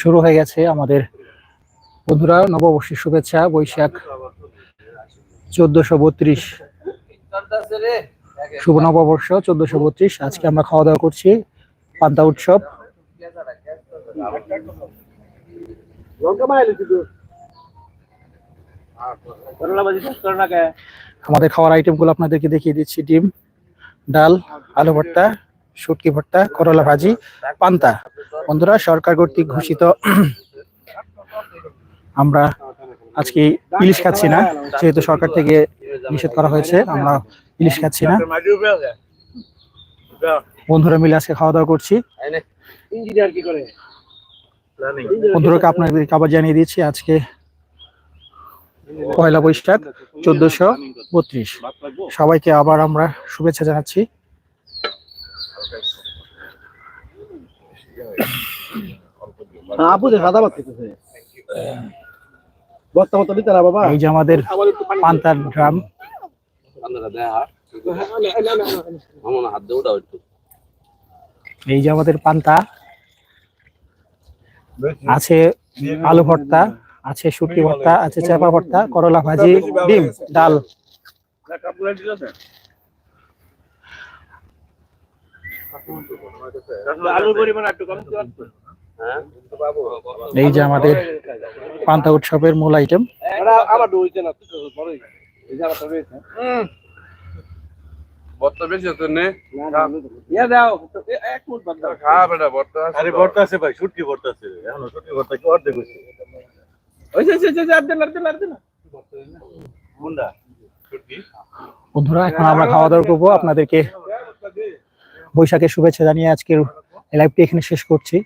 শুরু হয়ে গেছে আমাদের। বন্ধুরা, নববর্ষের শুভেচ্ছা, বৈশাখ চোদ্দশো বত্রিশ। শুভ নববর্ষ চোদ্দশো বত্রিশ। আজকে আমরা খাওয়া দাওয়া করছি পান্তা উৎসব। আমাদের খাওয়ার আইটেমগুলো আপনাদেরকে দেখিয়ে দিচ্ছি। ডিম, ডাল, আলু ভর্তা। শুটকি ভর্তা, করলা ভাজি, পান্তা। বন্ধুরা, সরকার কর্তৃক ঘোষিত আমরা আজকে ইলিশ খাচ্ছি না, যেহেতু সরকার থেকে নিষেধ করা হয়েছে, আমরা ইলিশ খাচ্ছি না। বন্ধুরা মিলে আজকে খাওয়া দাওয়া করছি। বন্ধুরাকে আপনাদেরকে আবার জানিয়ে দিচ্ছি, আজকে পয়লা বৈশাখ, চোদ্দশো বত্রিশ। সবাইকে আবার আমরা শুভেচ্ছা জানাচ্ছি। আপু যে সাদা ভাত খেতেছে বস্তা মতো দিতে না বাবা। এই যে আমাদের পান্তার ড্রাম এই যে আমাদের পান্তা। আছে আলু ভর্তা আছে শুটকি ভর্তা আছে চেপা ভর্তা করলা ভাজি ডিম ডাল। এই যে আমাদের পান্তা উৎসবের মূল আইটেম আমার ডুইছে না বড়ই। এই জায়গাটা রয়েছে। বর্তা বেশি আছে নে? ইয়া দাও এক মুঠ বাদ দাও খা বেটা বর্তা আরে ভর্তা আছে ভাই শুটকি ভর্তা আছে। এখন শুটকি ভর্তা কি অর্ধেক হয়েছে? ওই যে যে যে আর দেন আর দেন আর দেন মুন্ডা শুটকি? বন্ধুরা এখন আমরা খাওয়া দাওয়া করব। আপনাদেরকে বৈশাখের শুভেচ্ছা জানিয়ে আজকের লাইভটি এখানে শেষ করছি।